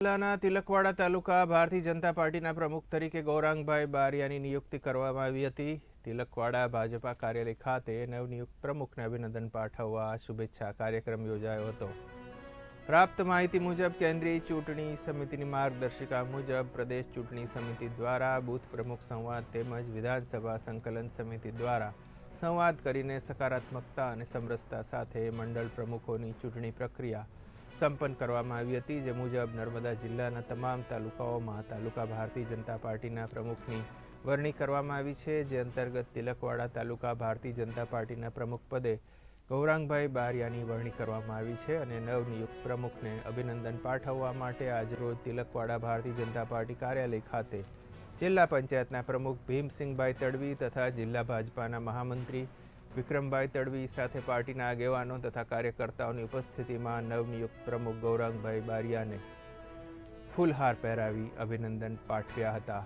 જિલ્લાના તિલકવાડા તાલુકા ભારતીય જનતા પાર્ટીના પ્રમુખ તરીકે ગૌરાંગભાઈ બારિયાની નિયુક્તિ કરવામાં આવી હતી. તિલકવાડા ભાજપા કાર્યાલય ખાતે નવનિયુક્ત પ્રમુખને અભિનંદન પાઠવવા શુભેચ્છા કાર્યક્રમ યોજાયો હતો. પ્રાપ્ત માહિતી મુજબ કેન્દ્રીય ચૂંટણી સમિતિની માર્ગદર્શિકા મુજબ પ્રદેશ ચૂંટણી સમિતિ દ્વારા બૂથ પ્રમુખ સંવાદ તેમજ વિધાનસભા સંકલન સમિતિ દ્વારા સંવાદ કરીને સકારાત્મકતા અને સમરસતા સાથે મંડળ પ્રમુખોની ચૂંટણી પ્રક્રિયા સંપન્ન કરવામાં આવી હતી. જે મુજબ નર્મદા જિલ્લાના તમામ તાલુકાઓમાં તાલુકા ભારતીય જનતા પાર્ટીના પ્રમુખની વરણી કરવામાં આવી છે. જે અંતર્ગત તિલકવાડા તાલુકા ભારતીય જનતા પાર્ટીના પ્રમુખ પદે ગૌરાંગભાઈ બારિયાની વરણી કરવામાં આવી છે અને નવનિયુક્ત પ્રમુખને અભિનંદન પાઠવવા માટે આજરોજ તિલકવાડા ભારતીય જનતા પાર્ટી કાર્યાલય ખાતે જિલ્લા પંચાયતના પ્રમુખ ભીમસિંહભાઈ તડવી તથા જિલ્લા ભાજપાના મહામંત્રી વિક્રમભાઈ તડવી સાથે પાર્ટીના આગેવાનો તથા કાર્યકર્તાઓની ઉપસ્થિતિમાં નવનિયુક્ત પ્રમુખ ગૌરાંગભાઈ બારિયાને ફૂલહાર પહેરાવી અભિનંદન પાઠવ્યા હતા.